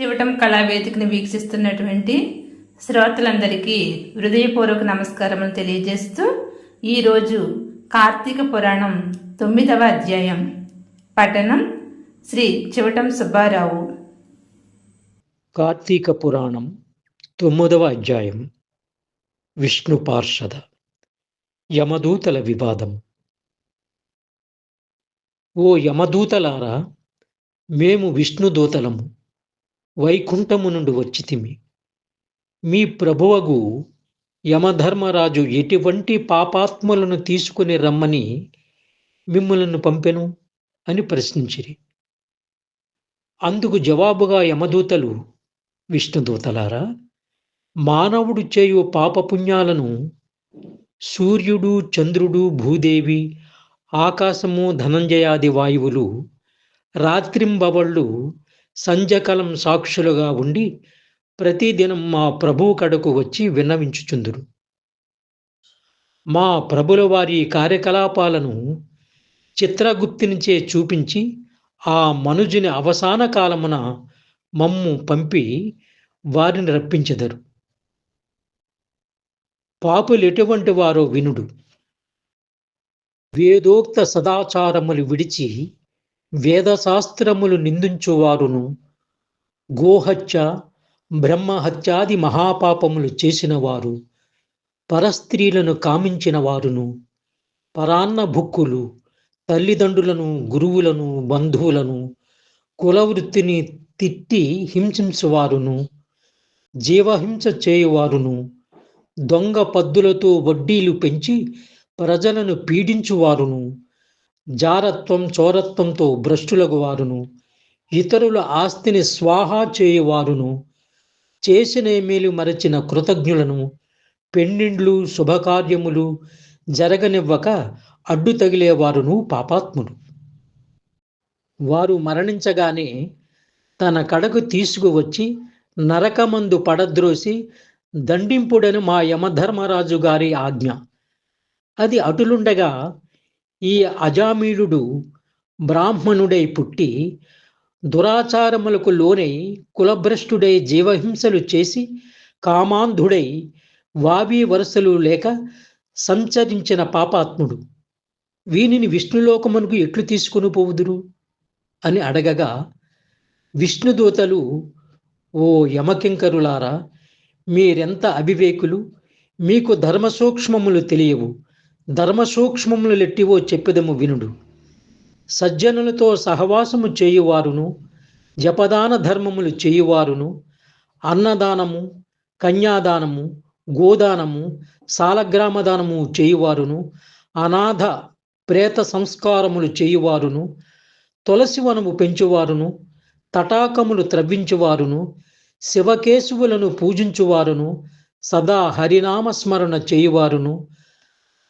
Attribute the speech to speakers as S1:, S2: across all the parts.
S1: చివటం కళావేదికను వీక్షిస్తున్నటువంటి శ్రోతలందరికీ హృదయపూర్వక నమస్కారములు తెలియజేస్తూ ఈరోజు కార్తీక పురాణం తొమ్మిదవ అధ్యాయం పఠనం శ్రీ చివటం సుబ్బారావు.
S2: కార్తీక పురాణం తొమ్మిదవ అధ్యాయం విష్ణు పార్షద యమదూతల వివాదం. ఓ యమదూతలారా మేము విష్ణుదూతలము వైకుంఠము నుండి వచ్చితిమి. మీ ప్రభువగు యమధర్మరాజు ఎటువంటి పాపాత్ములను తీసుకుని రమ్మని మిమ్మలను పంపెను? అని ప్రశ్నించిరి. అందుకు జవాబుగా యమదూతలు విష్ణుదూతలారా మానవుడు చేయు పాపపుణ్యాలను సూర్యుడు చంద్రుడు భూదేవి ఆకాశము ధనంజయాది వాయువులు రాత్రింబవళ్ళు సంధ్యకాలం సాక్షులుగా ఉండి ప్రతిదినం మా ప్రభువు కడకు వచ్చి విన్నవించుచుందురు. మా ప్రభుల వారి కార్యకలాపాలను చిత్రగుప్తినిచే చూపించి ఆ మనుజుని అవసాన కాలమున మమ్ము పంపి వారిని రప్పించెదరు. పాపులు ఎటువంటి వారో వినుడు. వేదోక్త సదాచారములు విడిచి వేదశాస్త్రములు నిందించువారును. గోహత్య బ్రహ్మహత్యాది మహాపాపములు చేసినవారు. పరస్త్రీలను కామించిన వారును పరాన్న భుక్కులు తల్లిదండ్రులను గురువులను బంధువులను కులవృత్తిని తిట్టి హింసించువారును. జీవహింస చేయువారును. దొంగ పద్దులతో వడ్డీలు పెంచి ప్రజలను పీడించువారును. జారత్వం చోరత్వంతో భ్రష్టులకు వారును. ఇతరుల ఆస్తిని స్వాహా చేయువారును. చేసిన మేలు మరచిన కృతజ్ఞులను. పెండిండ్లు శుభకార్యములు జరగనివ్వక అడ్డు తగిలేవారును పాపాత్ముడు వారు మరణించగానే తన కడకు తీసుకువచ్చి నరకమందు పడద్రోసి దండింపుడని మా యమధర్మరాజు గారి ఆజ్ఞ. అది అటులుండగా ఈ అజామీలుడు బ్రాహ్మణుడై పుట్టి దురాచారములకు లోనై కులభ్రష్టుడై జీవహింసలు చేసి కామాంధుడై వావి వరసలు లేక సంచరించిన పాపాత్ముడు. వీనిని విష్ణులోకమునకు ఎట్లు తీసుకుని పోవుదురు? అని అడగగా విష్ణుదూతలు ఓ యమకింకరులారా మీరెంత అవివేకులు? మీకు ధర్మసూక్ష్మములు తెలియవు. ధర్మసూక్ష్మములు లెట్టివో చెప్పెదము వినుడు. సజ్జనులతో సహవాసము చేయువారును జపదాన ధర్మములు చేయువారును అన్నదానము కన్యాదానము గోదానము సాలగ్రామదానము చేయువారును అనాథ ప్రేత సంస్కారములు చేయువారును తులసి వనము పెంచువారును తటాకములు త్రవ్వించువారును శివకేశవులను పూజించువారును సదా హరినామస్మరణ చేయువారును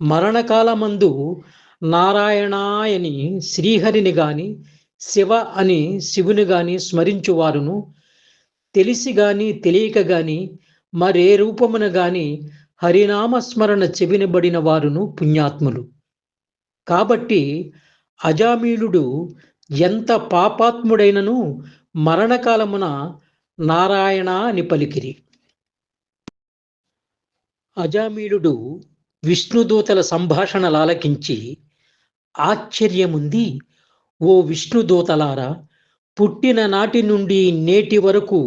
S2: మరణకాలమందు నారాయణాయని శ్రీహరిని గాని శివ అని శివుని గాని స్మరించువారును. తెలిసి గాని తెలియక గాని మరే రూపమున గాని హరినామ స్మరణ చెవినబడిన వారును పుణ్యాత్ములు. కాబట్టి అజామీలుడు ఎంత పాపాత్ముడైనను మరణకాలమున నారాయణ అని పలికిరి. అజామీలుడు విష్ణుదూతల సంభాషణలాలకించి ఆశ్చర్యముంది ఓ విష్ణుదూతలారా! పుట్టిన నాటి నుండి నేటి వరకు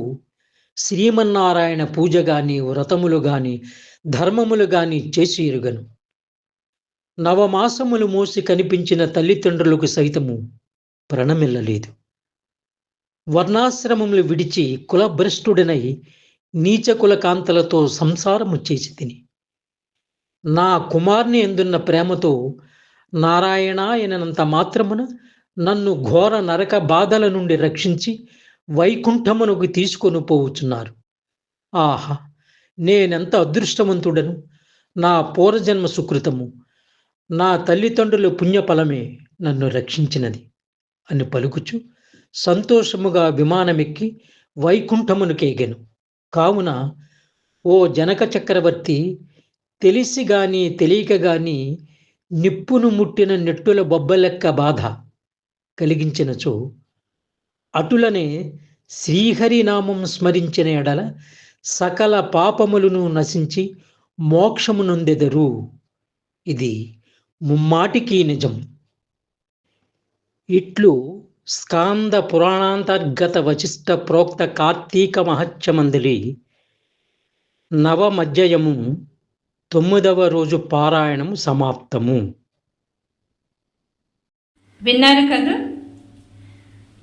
S2: శ్రీమన్నారాయణ పూజ గాని వ్రతములు గాని ధర్మములు గాని చేసి ఎరుగను నవమాసములు మోసి కనిపించిన తల్లిదండ్రులకు సైతము ప్రణమిల్లలేదు. వర్ణాశ్రమములు విడిచి కులభ్రష్టుడినై నీచ కులకాంతలతో సంసారము చేసి తిని నా కుమార్ని ఎందున్న ప్రేమతో నారాయణ ఎనంత మాత్రమున నన్ను ఘోర నరక బాధల నుండి రక్షించి వైకుంఠమునకు తీసుకొని పోవుచున్నారు. ఆహా నేనెంత అదృష్టవంతుడను? నా పూర్వజన్మ సుకృతము. నా తల్లిదండ్రుల పుణ్యఫలమే నన్ను రక్షించినది అని పలుకుచు సంతోషముగా విమానమెక్కి వైకుంఠమునకేగెను. కావున ఓ జనక చక్రవర్తి తెలిసి గాని తెలియక గాని నిప్పును ముట్టిన నెట్టుల బొబ్బలెక్క బాధ కలిగించినచో అటులనే శ్రీహరినామం స్మరించిన ఎడల సకల పాపములను నశించి మోక్షము నొందెదరు ఇది ముమ్మాటికి నిజం. ఇట్లు స్కాంద పురాణాంతర్గత వశిష్ట ప్రోక్త కార్తీక మహత్యమందలి నవమధ్యయము తొమ్మిదవ రోజు పారాయణము సమాప్తము.
S1: విన్నారు కదా?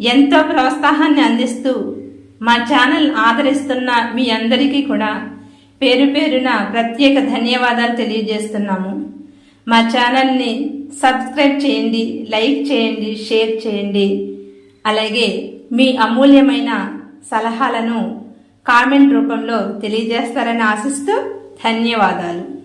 S1: ఎంతో ప్రోత్సాహాన్ని అందిస్తూ మా ఛానల్ ఆదరిస్తున్న మీ అందరికీ కూడా పేరు పేరున ప్రత్యేక ధన్యవాదాలు తెలియజేస్తున్నాము. మా ఛానల్ని సబ్స్క్రైబ్ చేయండి లైక్ చేయండి షేర్ చేయండి. అలాగే మీ అమూల్యమైన సలహాలను కామెంట్ రూపంలో తెలియజేస్తారని ఆశిస్తూ ధన్యవాదాలు.